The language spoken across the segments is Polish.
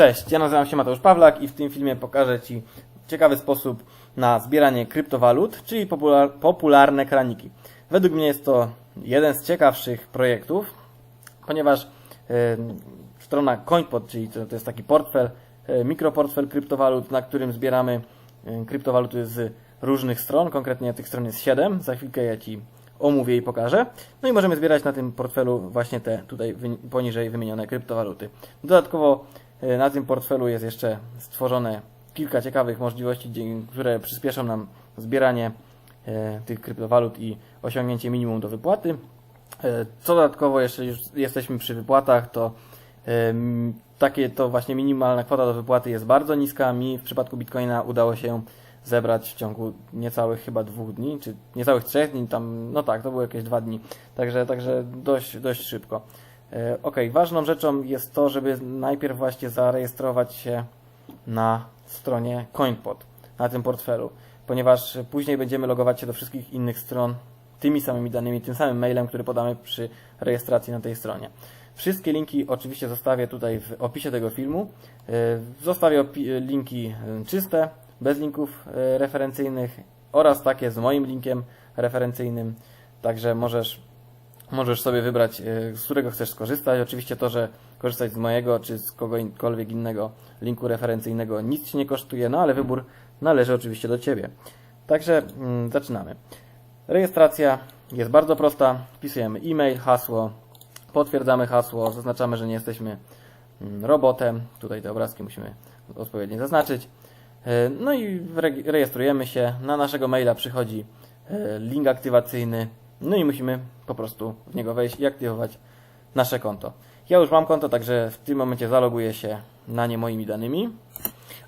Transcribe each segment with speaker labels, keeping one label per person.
Speaker 1: Cześć, ja nazywam się Mateusz Pawlak i w tym filmie pokażę Ci ciekawy sposób na zbieranie kryptowalut, czyli popular popularne kraniki. Według mnie jest to jeden z ciekawszych projektów, ponieważ e, strona CoinPod, czyli to, to jest taki portfel, e, mikroportfel kryptowalut, na którym zbieramy e, kryptowaluty z różnych stron, konkretnie tych stron jest 7, za chwilkę ja Ci omówię i pokażę. No i możemy zbierać na tym portfelu właśnie te tutaj poniżej wymienione kryptowaluty. Dodatkowo na tym portfelu jest jeszcze stworzone kilka ciekawych możliwości, które przyspieszą nam zbieranie e, tych kryptowalut i osiągnięcie minimum do wypłaty. E, Co dodatkowo, jeszcze już jesteśmy przy wypłatach, to takie to właśnie minimalna kwota do wypłaty jest bardzo niska. Mi w przypadku Bitcoina udało się zebrać w ciągu niecałych chyba dwóch dni, czy niecałych trzech dni, tam, no tak, to były jakieś dwa dni, także, także dość, dość szybko. E, Ok, ważną rzeczą jest to, żeby najpierw właśnie zarejestrować się na stronie CoinPod, na tym portfelu, ponieważ później będziemy logować się do wszystkich innych stron tymi samymi danymi, tym samym mailem, który podamy przy rejestracji na tej stronie. Wszystkie linki oczywiście zostawię tutaj w opisie tego filmu. E, Zostawię linki e, czyste, bez linków referencyjnych oraz takie z moim linkiem referencyjnym. Także możesz, możesz sobie wybrać, e, z którego chcesz skorzystać. Oczywiście to, że korzystać z mojego czy z kogokolwiek innego linku referencyjnego nic Ci nie kosztuje, no ale wybór należy oczywiście do Ciebie. Także mm, zaczynamy. Rejestracja jest bardzo prosta. Wpisujemy e-mail, hasło, potwierdzamy hasło, zaznaczamy, że nie jesteśmy mm, robotem. Tutaj te obrazki musimy odpowiednio zaznaczyć. E, No i re- rejestrujemy się. Na naszego maila przychodzi e, link aktywacyjny. No i musimy po prostu w niego wejść i aktywować nasze konto. Ja już mam konto, także w tym momencie zaloguję się na nie moimi danymi.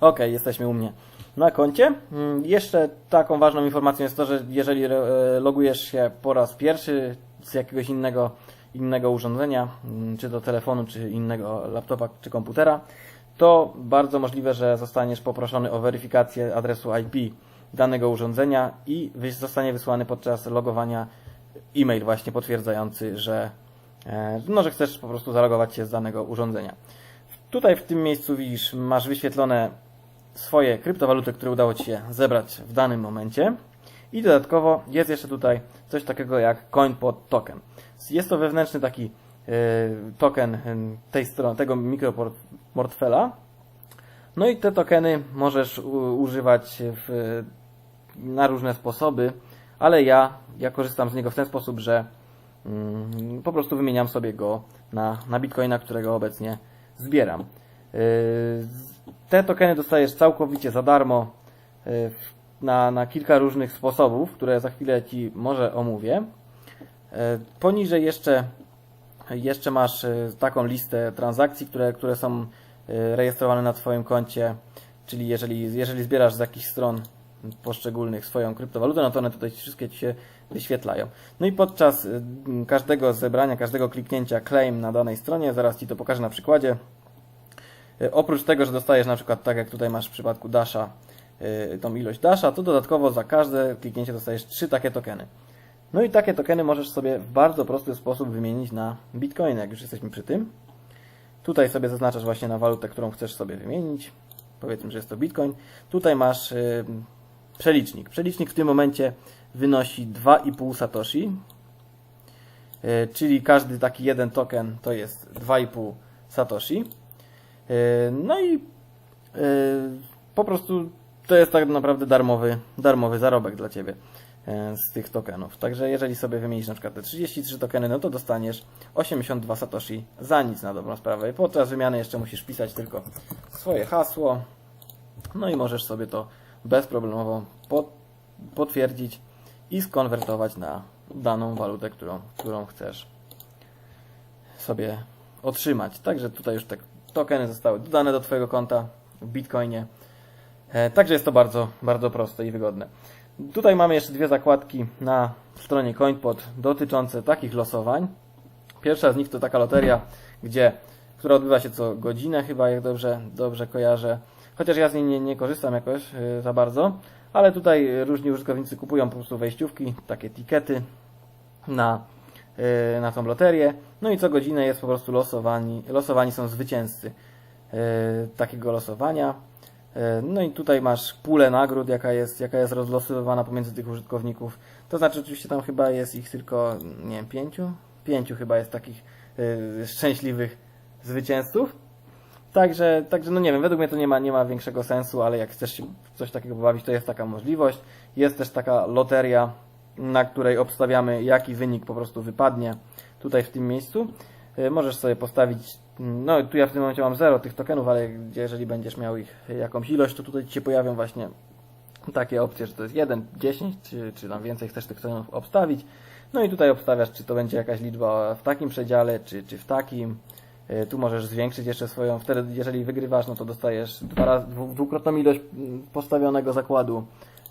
Speaker 1: Ok, jesteśmy u mnie na koncie. Mm, Jeszcze taką ważną informacją jest to, że jeżeli e, logujesz się po raz pierwszy z jakiegoś innego, innego urządzenia, mm, czy to telefonu, czy innego laptopa, czy komputera, to bardzo możliwe, że zostaniesz poproszony o weryfikację adresu IP danego urządzenia i zostanie wysłany podczas logowania e-mail właśnie potwierdzający, że, e, no, że chcesz po prostu zalogować się z danego urządzenia. Tutaj w tym miejscu widzisz, masz wyświetlone swoje kryptowaluty, które udało Ci się zebrać w danym momencie. I dodatkowo jest jeszcze tutaj coś takiego jak CoinPod Token. Jest to wewnętrzny taki e, token e, tej strony, tego mikroportfela. No i te tokeny możesz używać w, na różne sposoby, ale ja, ja korzystam z niego w ten sposób, że mm, po prostu wymieniam sobie go na, na bitcoina, którego obecnie zbieram. Yy, Te tokeny dostajesz całkowicie za darmo yy, na, na kilka różnych sposobów, które za chwilę Ci może omówię. Yy, Poniżej jeszcze, jeszcze masz yy, taką listę transakcji, które, które są yy, rejestrowane na Twoim koncie, czyli jeżeli, jeżeli zbierasz z jakichś stron poszczególnych swoją kryptowalutę, no to one tutaj wszystkie Ci się wyświetlają. No i podczas y, każdego zebrania, każdego kliknięcia claim na danej stronie, zaraz Ci to pokażę na przykładzie, y, oprócz tego, że dostajesz na przykład tak jak tutaj masz w przypadku Dasha, y, tą ilość Dasha, to dodatkowo za każde kliknięcie dostajesz trzy takie tokeny. No i takie tokeny możesz sobie w bardzo prosty sposób wymienić na Bitcoin, jak już jesteśmy przy tym. Tutaj sobie zaznaczasz właśnie na walutę, którą chcesz sobie wymienić. Powiedzmy, że jest to Bitcoin. Tutaj masz przelicznik. Przelicznik w tym momencie wynosi 2,5 Satoshi, y, czyli każdy taki jeden token to jest 2,5 Satoshi. Y, No i y, po prostu to jest tak naprawdę darmowy, darmowy zarobek dla Ciebie z tych tokenów. Także jeżeli sobie wymienisz na przykład te 33 tokeny, no to dostaniesz 82 Satoshi za nic na dobrą sprawę. I podczas wymiany jeszcze musisz pisać tylko swoje hasło. No i możesz sobie to bezproblemowo pot- potwierdzić i skonwertować na daną walutę, którą, którą chcesz sobie otrzymać. Także tutaj już te tokeny zostały dodane do Twojego konta w Bitcoinie. E, Także jest to bardzo, bardzo proste i wygodne. Tutaj mamy jeszcze dwie zakładki na stronie CoinPod dotyczące takich losowań. Pierwsza z nich to taka loteria, gdzie, która odbywa się co godzinę chyba, jak dobrze, dobrze kojarzę. Chociaż ja z niej nie, nie korzystam jakoś e, za bardzo, ale tutaj różni użytkownicy kupują po prostu wejściówki, takie tikety na, e, na tą loterię. No i co godzinę jest po prostu losowani, losowani są zwycięzcy takiego losowania. No i tutaj masz pulę nagród, jaka jest, jaka jest rozlosowywana pomiędzy tych użytkowników. To znaczy oczywiście tam chyba jest ich tylko, nie wiem, pięciu? Pięciu chyba jest takich szczęśliwych zwycięzców. Także, także no nie wiem, według mnie to nie ma, nie ma większego sensu, ale jak chcesz się w coś takiego pobawić, to jest taka możliwość. Jest też taka loteria, na której obstawiamy, jaki wynik po prostu wypadnie tutaj w tym miejscu. E, Możesz sobie postawić, no tu ja w tym momencie mam 0 tych tokenów, ale jeżeli będziesz miał ich jakąś ilość, to tutaj Ci się pojawią właśnie takie opcje, że to jest 1, 10, czy, czy tam więcej chcesz tych tokenów obstawić. No i tutaj obstawiasz, czy to będzie jakaś liczba w takim przedziale, czy, czy w takim. E, Tu możesz zwiększyć jeszcze swoją, wtedy jeżeli wygrywasz, no to dostajesz dwa dwukrotną ilość mm, postawionego zakładu.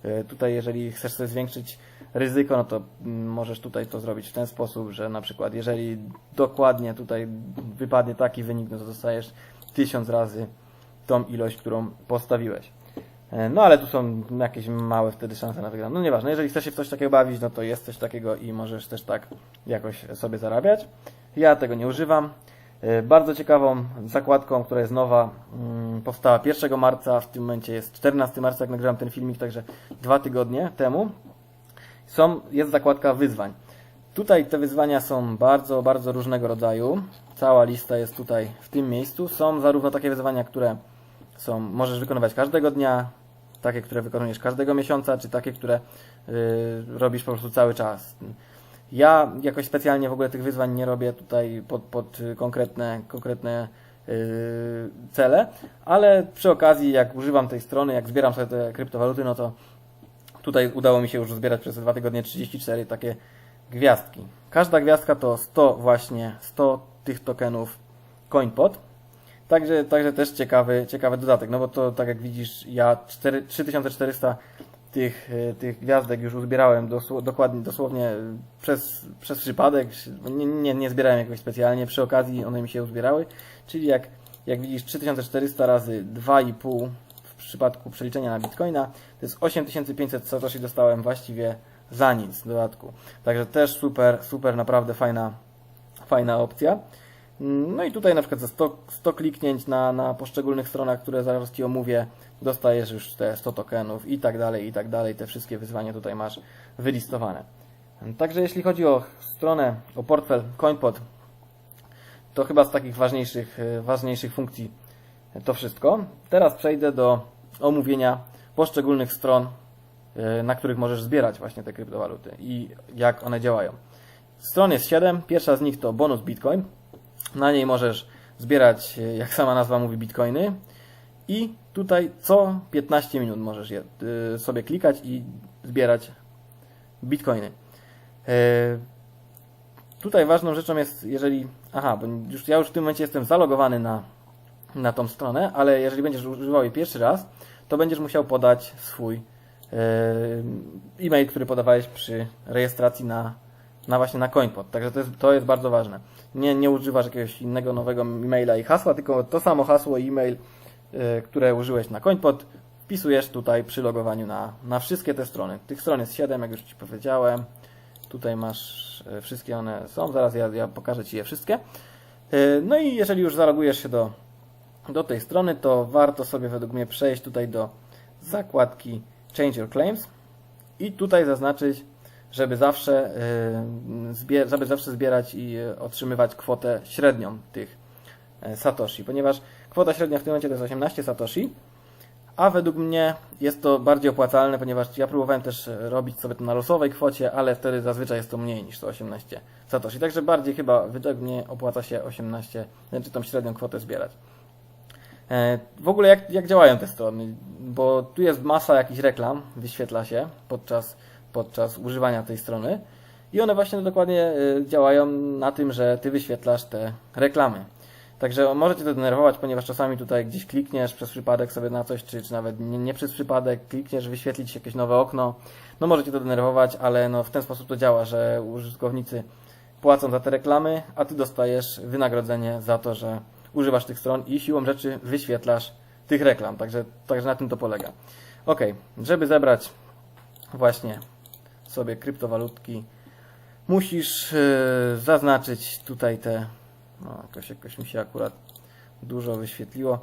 Speaker 1: E, Tutaj jeżeli chcesz sobie zwiększyć ryzyko, no to mm, możesz tutaj to zrobić w ten sposób, że na przykład jeżeli dokładnie tutaj wypadnie taki wynik, no to dostajesz tysiąc razy tą ilość, którą postawiłeś. E, No ale tu są jakieś małe wtedy szanse na wygraną. No nieważne, jeżeli chcesz się w coś takiego bawić, no to jest coś takiego i możesz też tak jakoś sobie zarabiać. Ja tego nie używam. E, Bardzo ciekawą zakładką, która jest nowa, mm, powstała 1 marca, w tym momencie jest 14 marca, jak nagrywam ten filmik, także dwa tygodnie temu. Są, jest zakładka wyzwań. Tutaj te wyzwania są bardzo, bardzo różnego rodzaju. Cała lista jest tutaj w tym miejscu. Są zarówno takie wyzwania, które są, możesz wykonywać każdego dnia, takie, które wykonujesz każdego miesiąca, czy takie, które y, robisz po prostu cały czas. Ja jakoś specjalnie w ogóle tych wyzwań nie robię tutaj pod, pod konkretne, konkretne y, cele, ale przy okazji, jak używam tej strony, jak zbieram sobie te kryptowaluty, no to tutaj udało mi się już zbierać przez dwa tygodnie 34 takie gwiazdki. Każda gwiazdka to 100 właśnie, 100 tych tokenów CoinPod. Także, także też ciekawy, ciekawy dodatek, no bo to tak jak widzisz, ja 4, 3400 tych, e, tych gwiazdek już uzbierałem dokładnie, dosłownie przez, przez przypadek, nie, nie, nie zbierałem jakoś specjalnie, przy okazji one mi się uzbierały, czyli jak, jak widzisz 3400 razy 2,5 w przypadku przeliczenia na bitcoina, to jest 8500 satoshi dostałem właściwie za nic w dodatku. Także też super, super, naprawdę fajna, fajna opcja. No i tutaj na przykład za 100, 100 kliknięć na, na poszczególnych stronach, które zaraz Ci omówię, dostajesz już te 100 tokenów i tak dalej, i tak dalej. Te wszystkie wyzwania tutaj masz wylistowane. Także jeśli chodzi o stronę, o portfel CoinPod, to chyba z takich ważniejszych, e, ważniejszych funkcji to wszystko. Teraz przejdę do omówienia poszczególnych stron, e, na których możesz zbierać właśnie te kryptowaluty i jak one działają. Stron jest 7. Pierwsza z nich to bonus Bitcoin. Na niej możesz zbierać, e, jak sama nazwa mówi, bitcoiny. I tutaj co 15 minut możesz je, y, sobie klikać i zbierać bitcoiny. E, Tutaj ważną rzeczą jest, jeżeli. Aha, bo już, ja już w tym momencie jestem zalogowany na, na tą stronę, ale jeżeli będziesz używał jej pierwszy raz, to będziesz musiał podać swój e, e-mail, który podawałeś przy rejestracji na, na właśnie na CoinPod. Także to jest, to jest bardzo ważne. Nie, nie używasz jakiegoś innego nowego e-maila i hasła, tylko to samo hasło e-mail, które użyłeś na CoinPod, wpisujesz tutaj przy logowaniu na, na wszystkie te strony. Tych stron jest 7, jak już Ci powiedziałem. Tutaj masz e, wszystkie one są, zaraz ja, ja pokażę Ci je wszystkie. E, No i jeżeli już zalogujesz się do, do tej strony, to warto sobie według mnie przejść tutaj do zakładki Change Your Claims i tutaj zaznaczyć, żeby zawsze, e, żeby zawsze zbierać i e, otrzymywać kwotę średnią tych e, Satoshi, ponieważ kwota średnia w tym momencie to jest 18 Satoshi, a według mnie jest to bardziej opłacalne, ponieważ ja próbowałem też robić sobie to na losowej kwocie, ale wtedy zazwyczaj jest to mniej niż to 18 Satoshi. Także bardziej chyba według mnie opłaca się 18, znaczy tą średnią kwotę zbierać. E, W ogóle jak, jak działają te strony? Bo tu jest masa jakichś reklam, wyświetla się podczas, podczas używania tej strony i one właśnie dokładnie e, działają na tym, że Ty wyświetlasz te reklamy. Także może Cię to denerwować, ponieważ czasami tutaj gdzieś klikniesz przez przypadek sobie na coś, czy, czy nawet nie, nie przez przypadek, klikniesz, wyświetlić jakieś nowe okno. No może Cię to denerwować, ale no w ten sposób to działa, że użytkownicy płacą za te reklamy, a Ty dostajesz wynagrodzenie za to, że używasz tych stron i siłą rzeczy wyświetlasz tych reklam. Także, także na tym to polega. Ok, żeby zebrać właśnie sobie kryptowalutki, musisz yy, zaznaczyć tutaj te no, jakoś, jakoś mi się akurat dużo wyświetliło.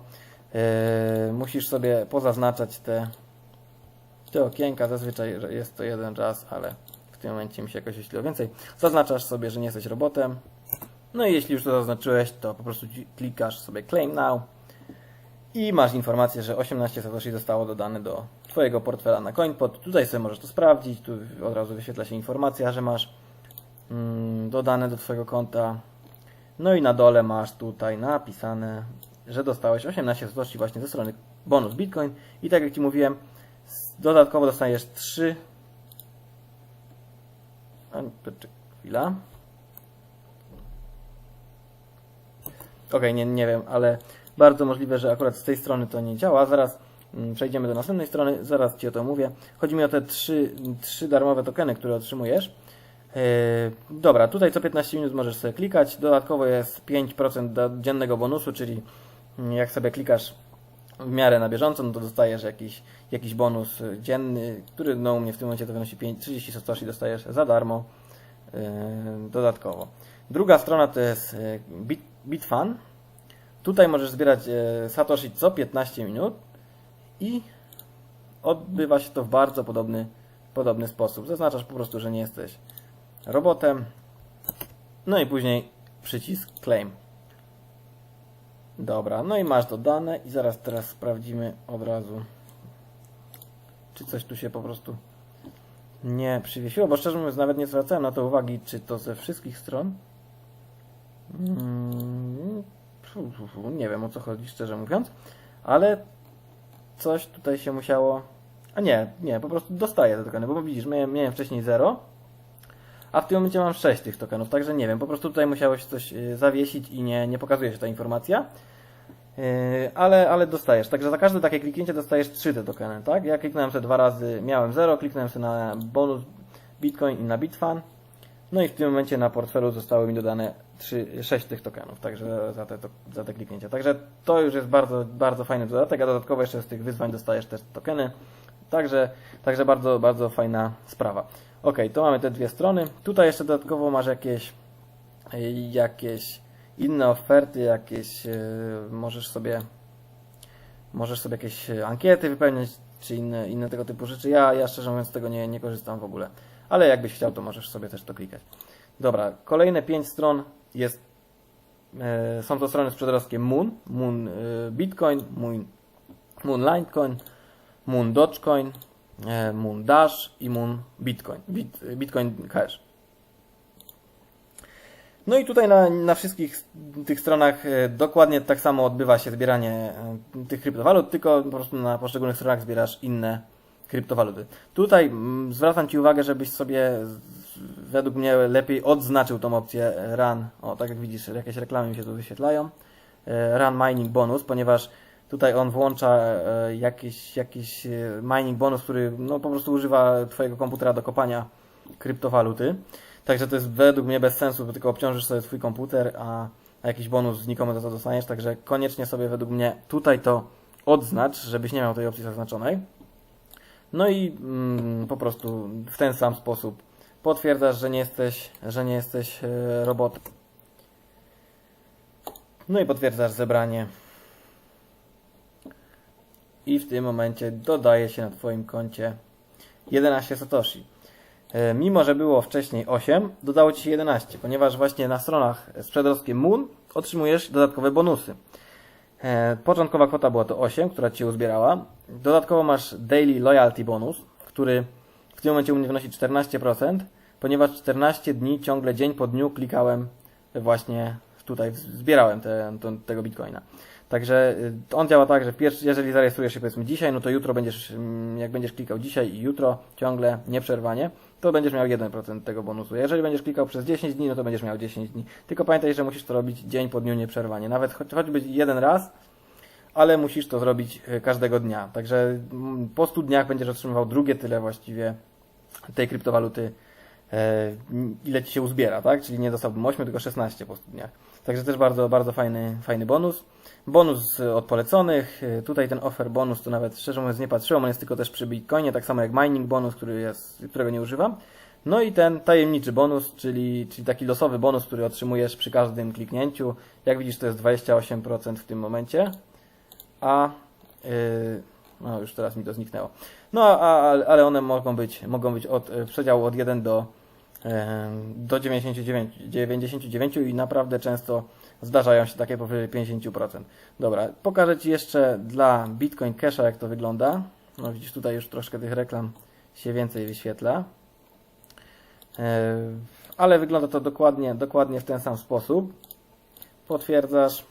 Speaker 1: E, musisz sobie pozaznaczać te, te okienka. Zazwyczaj jest to jeden raz, ale w tym momencie mi się jakoś wyświetliło więcej. Zaznaczasz sobie, że nie jesteś robotem. No i jeśli już to zaznaczyłeś, to po prostu klikasz sobie Claim Now i masz informację, że 18 Satoshi zostało dodane do Twojego portfela na CoinPod. Tutaj sobie możesz to sprawdzić, tu od razu wyświetla się informacja, że masz mm, dodane do Twojego konta. No i na dole masz tutaj napisane, że dostałeś 18 Satoshi właśnie ze strony bonus Bitcoin i tak jak Ci mówiłem, dodatkowo dostajesz 3 chwila. Ok, nie, nie wiem, ale bardzo możliwe, że akurat z tej strony to nie działa. Zaraz mm, przejdziemy do następnej strony, zaraz Ci o to mówię. Chodzi mi o te trzy, trzy darmowe tokeny, które otrzymujesz. Yy, dobra, tutaj co 15 minut możesz sobie klikać. Dodatkowo jest 5% do dziennego bonusu, czyli jak sobie klikasz w miarę na bieżąco, no to dostajesz jakiś, jakiś bonus dzienny, który no, u mnie w tym momencie to wynosi 5, 30 satoshi, dostajesz za darmo yy, dodatkowo. Druga strona to jest yy, Bit, Bitfan. Tutaj możesz zbierać satoshi co 15 minut i odbywa się to w bardzo podobny, podobny sposób. Zaznaczasz po prostu, że nie jesteś robotem. No i później przycisk Claim. Dobra, no i masz dodane i zaraz teraz sprawdzimy od razu, czy coś tu się po prostu nie przywiesiło, bo szczerze mówiąc nawet nie zwracałem na to uwagi, czy to ze wszystkich stron. Mm, nie wiem o co chodzi, szczerze mówiąc, ale coś tutaj się musiało... A nie, nie, po prostu dostaję tokeny, bo widzisz, miałem, miałem wcześniej 0, a w tym momencie mam 6 tych tokenów, także nie wiem, po prostu tutaj musiało się coś y, zawiesić i nie, nie pokazuje się ta informacja. Yy, ale, ale dostajesz. Także za każde takie kliknięcie dostajesz 3 te tokeny, tak? Ja kliknąłem sobie dwa razy, miałem 0, kliknąłem sobie na bonus Bitcoin i na Bitfan. No i w tym momencie na portfelu zostały mi dodane 3, 6 tych tokenów, także za te, za te kliknięcia. Także to już jest bardzo, bardzo fajny dodatek, a dodatkowo jeszcze z tych wyzwań dostajesz też tokeny. Także, także bardzo, bardzo fajna sprawa. Ok, to mamy te dwie strony. Tutaj jeszcze dodatkowo masz jakieś, jakieś inne oferty, jakieś e, możesz sobie możesz sobie jakieś ankiety wypełniać, czy inne, inne tego typu rzeczy. Ja, ja szczerze mówiąc z tego nie, nie korzystam w ogóle. Ale jakbyś chciał, to możesz sobie też to klikać. Dobra, kolejne pięć stron jest e, są to strony sprzedawskie Moon, Moon e, Bitcoin, Moon, Moon Litecoin, Moon Dogecoin, e, Moon Dash i Moon Bitcoin, Bit, Bitcoin Cash. No i tutaj na, na wszystkich tych stronach e, dokładnie tak samo odbywa się zbieranie e, tych kryptowalut, tylko po prostu na poszczególnych stronach zbierasz inne kryptowaluty. Tutaj zwracam Ci uwagę, żebyś sobie według mnie lepiej odznaczył tą opcję Run. O, tak jak widzisz, jakieś reklamy mi się tu wyświetlają. Run Mining Bonus, ponieważ tutaj on włącza jakiś, jakiś mining bonus, który no, po prostu używa Twojego komputera do kopania kryptowaluty. Także to jest według mnie bez sensu, bo tylko obciążysz sobie swój komputer, a, jakiś bonus znikomy za to dostaniesz. Także koniecznie sobie według mnie tutaj to odznacz, żebyś nie miał tej opcji zaznaczonej. No i mm, po prostu w ten sam sposób potwierdzasz, że nie jesteś, że nie jesteś e, robotem. No i potwierdzasz zebranie. I w tym momencie dodaje się na Twoim koncie 11 Satoshi. E, mimo, że było wcześniej 8, dodało Ci się 11, ponieważ właśnie na stronach sprzedowskiej Moon otrzymujesz dodatkowe bonusy. E, początkowa kwota była to 8, która Ci uzbierała. Dodatkowo masz Daily Loyalty Bonus, który w tym momencie u mnie wynosi 14%, ponieważ 14 dni ciągle dzień po dniu klikałem właśnie tutaj, zbierałem te, te, tego bitcoina. Także y, on działa tak, że pierwszy, jeżeli zarejestrujesz się powiedzmy dzisiaj, no to jutro będziesz, mm, jak będziesz klikał dzisiaj i jutro ciągle nieprzerwanie, to będziesz miał 1% tego bonusu. Jeżeli będziesz klikał przez 10 dni, no to będziesz miał 10 dni. Tylko pamiętaj, że musisz to robić dzień po dniu nieprzerwanie. Nawet cho choćby jeden raz, ale musisz to zrobić y, każdego dnia. Także mm, po 100 dniach będziesz otrzymywał drugie tyle właściwie tej kryptowaluty, e, ile ci się uzbiera, tak? Czyli nie dostałbym 8, tylko 16 po 100 dniach. Także też bardzo, bardzo fajny, fajny bonus. Bonus od poleconych. Tutaj ten offer bonus to nawet szczerze mówiąc nie patrzyłem, on jest tylko też przy Bitcoinie, tak samo jak mining bonus, który jest, którego nie używam. No i ten tajemniczy bonus, czyli, czyli taki losowy bonus, który otrzymujesz przy każdym kliknięciu. Jak widzisz, to jest 28% w tym momencie. A yy, no już teraz mi to zniknęło. No a, ale one mogą być, mogą być od y, przedziału od 1 do, do 99, 99 i naprawdę często zdarzają się takie powyżej 50%. Dobra, pokażę Ci jeszcze dla Bitcoin Casha jak to wygląda. No widzisz tutaj już troszkę tych reklam się więcej wyświetla. Ale wygląda to dokładnie, dokładnie w ten sam sposób. Potwierdzasz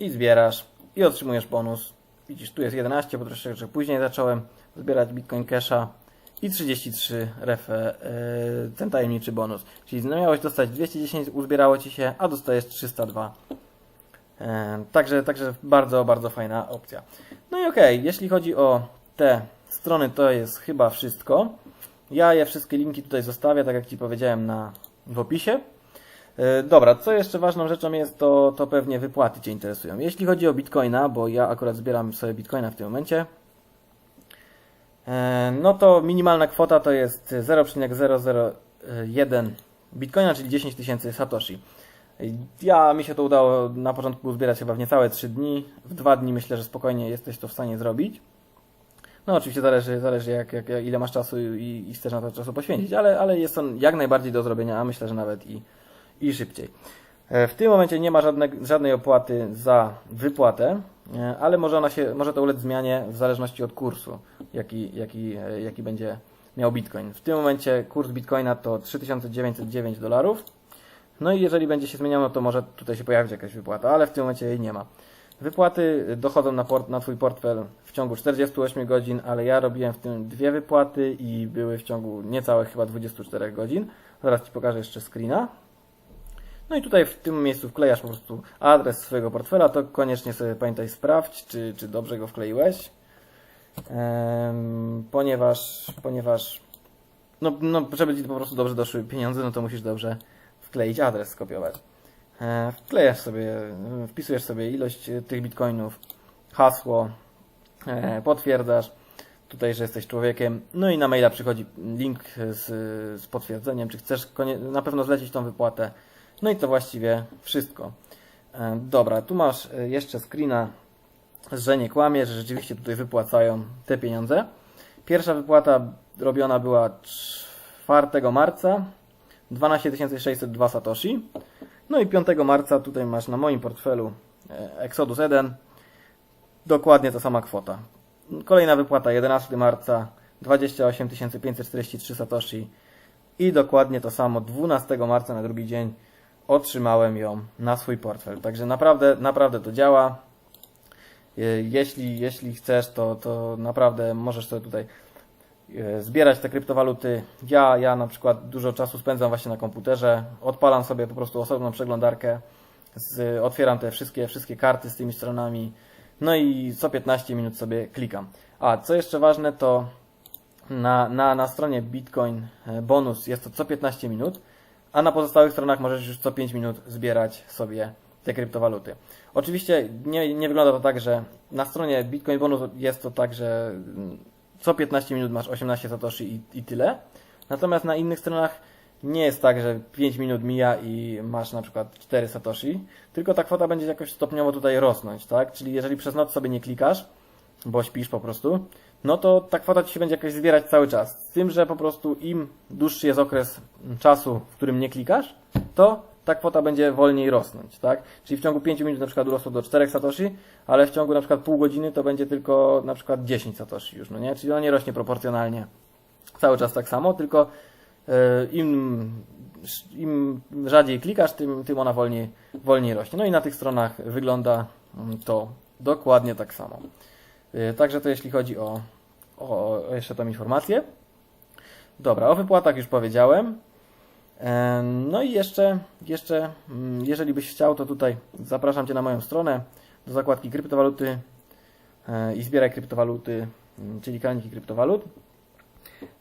Speaker 1: i zbierasz i otrzymujesz bonus. Widzisz, tu jest 11, bo troszeczkę później zacząłem zbierać Bitcoin Casha i 33 refe, e, ten tajemniczy bonus. Czyli miałeś dostać 210, uzbierało Ci się, a dostajesz 302. E, Także, także bardzo, bardzo fajna opcja. No i okej, okay, jeśli chodzi o te strony, to jest chyba wszystko. Ja je wszystkie linki tutaj zostawię, tak jak Ci powiedziałem na, w opisie. E, Dobra, co jeszcze ważną rzeczą jest, to, to pewnie wypłaty Cię interesują. Jeśli chodzi o Bitcoina, bo ja akurat zbieram sobie Bitcoina w tym momencie, no to minimalna kwota to jest 0,001 Bitcoina, czyli 10 tysięcy Satoshi. Ja mi się to udało na początku zbierać chyba w niecałe 3 dni. W 2 dni myślę, że spokojnie jesteś to w stanie zrobić. No oczywiście zależy, zależy jak, jak, ile masz czasu i, i chcesz na to czasu poświęcić, ale, ale jest on jak najbardziej do zrobienia, a myślę, że nawet i, i szybciej. E, W tym momencie nie ma żadne, żadnej opłaty za wypłatę, e, ale może, ona się, może to ulec zmianie w zależności od kursu, jaki, jaki, e, jaki będzie miał Bitcoin. W tym momencie kurs Bitcoina to 3909 dolarów. No i jeżeli będzie się zmieniał, no to może tutaj się pojawić jakaś wypłata, ale w tym momencie jej nie ma. Wypłaty dochodzą na, port, na Twój portfel w ciągu 48 godzin, ale ja robiłem w tym dwie wypłaty i były w ciągu niecałych chyba 24 godzin. Zaraz Ci pokażę jeszcze screena. No i tutaj w tym miejscu wklejasz po prostu adres swojego portfela, to koniecznie sobie pamiętaj sprawdź, czy, czy dobrze go wkleiłeś. Ponieważ, ponieważ no, no, żeby Ci po prostu dobrze doszły pieniądze, no to musisz dobrze wkleić adres, skopiować. E, Wklejasz sobie, wpisujesz sobie ilość tych bitcoinów, hasło, e, potwierdzasz tutaj, że jesteś człowiekiem, no i na maila przychodzi link z, z potwierdzeniem, czy chcesz na pewno zlecić tą wypłatę. No i to właściwie wszystko. E, Dobra, tu masz e, jeszcze screena, że nie kłamie, że rzeczywiście tutaj wypłacają te pieniądze. Pierwsza wypłata robiona była 4 marca, 12 602 satoshi. No i 5 marca tutaj masz na moim portfelu e, Exodus 1 dokładnie ta sama kwota. Kolejna wypłata 11 marca 28 543 satoshi i dokładnie to samo 12 marca na drugi dzień otrzymałem ją na swój portfel. Także naprawdę, naprawdę to działa. Jeśli, jeśli chcesz, to, to naprawdę możesz sobie tutaj e, zbierać te kryptowaluty. Ja, ja na przykład dużo czasu spędzam właśnie na komputerze. Odpalam sobie po prostu osobną przeglądarkę, z, otwieram te wszystkie, wszystkie karty z tymi stronami, no i co 15 minut sobie klikam. A co jeszcze ważne, to na, na, na stronie Bitcoin e, bonus jest to co 15 minut, a na pozostałych stronach możesz już co 5 minut zbierać sobie te kryptowaluty. Oczywiście nie, nie wygląda to tak, że na stronie Bitcoin Bonus jest to tak, że co 15 minut masz 18 satoshi i, i tyle. Natomiast na innych stronach nie jest tak, że 5 minut mija i masz na przykład 4 satoshi, tylko ta kwota będzie jakoś stopniowo tutaj rosnąć, tak? Czyli jeżeli przez noc sobie nie klikasz, bo śpisz po prostu, no to ta kwota ci się będzie jakoś zbierać cały czas. Z tym, że po prostu im dłuższy jest okres czasu, w którym nie klikasz, to ta kwota będzie wolniej rosnąć, tak? Czyli w ciągu 5 minut na przykład urosło do 4 satoshi, ale w ciągu na przykład pół godziny to będzie tylko na przykład 10 satoshi już, no nie? Czyli ona nie rośnie proporcjonalnie cały czas tak samo, tylko e, im, im rzadziej klikasz, tym, tym ona wolniej, wolniej rośnie. No i na tych stronach wygląda to dokładnie tak samo. E, Także to jeśli chodzi o, o, o jeszcze tą informację. Dobra, o wypłatach już powiedziałem. Em, No i jeszcze, jeszcze, mm, jeżeli byś chciał, to tutaj zapraszam Cię na moją stronę do zakładki kryptowaluty e, i zbieraj kryptowaluty, mm, czyli kraniki kryptowalut.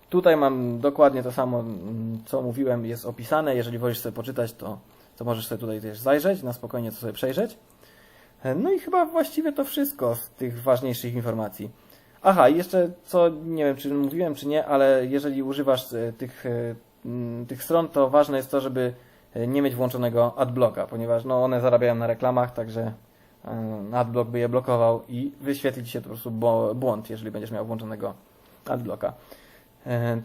Speaker 1: Tutaj mam dokładnie to samo, mm, co mówiłem, jest opisane. Jeżeli wolisz sobie poczytać, to, to możesz sobie tutaj też zajrzeć, na spokojnie to sobie przejrzeć. E, No i chyba właściwie to wszystko z tych ważniejszych informacji. Aha, i jeszcze co, nie wiem czy mówiłem czy nie, ale jeżeli używasz e, tych, e, tych stron, to ważne jest to, żeby nie mieć włączonego adblocka, ponieważ no, one zarabiają na reklamach, także adblock by je blokował i wyświetli Ci się po prostu błąd, jeżeli będziesz miał włączonego adblocka.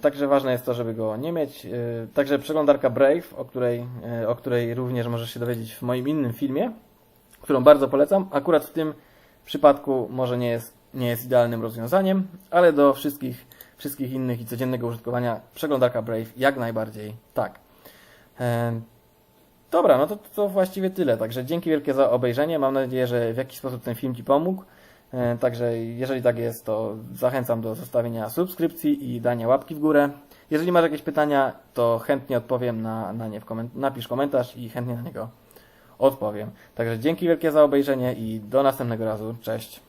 Speaker 1: Także ważne jest to, żeby go nie mieć. Także przeglądarka Brave, o której, o której również możesz się dowiedzieć w moim innym filmie, którą bardzo polecam. Akurat w tym przypadku może nie jest, nie jest idealnym rozwiązaniem, ale do wszystkich, wszystkich innych i codziennego użytkowania przeglądarka Brave jak najbardziej tak. E, Dobra, no to, to właściwie tyle. Także dzięki wielkie za obejrzenie. Mam nadzieję, że w jakiś sposób ten film Ci pomógł. E, Także jeżeli tak jest, to zachęcam do zostawienia subskrypcji i dania łapki w górę. Jeżeli masz jakieś pytania, to chętnie odpowiem na, na nie w koment- napisz komentarz i chętnie na niego odpowiem. Także dzięki wielkie za obejrzenie i do następnego razu. Cześć.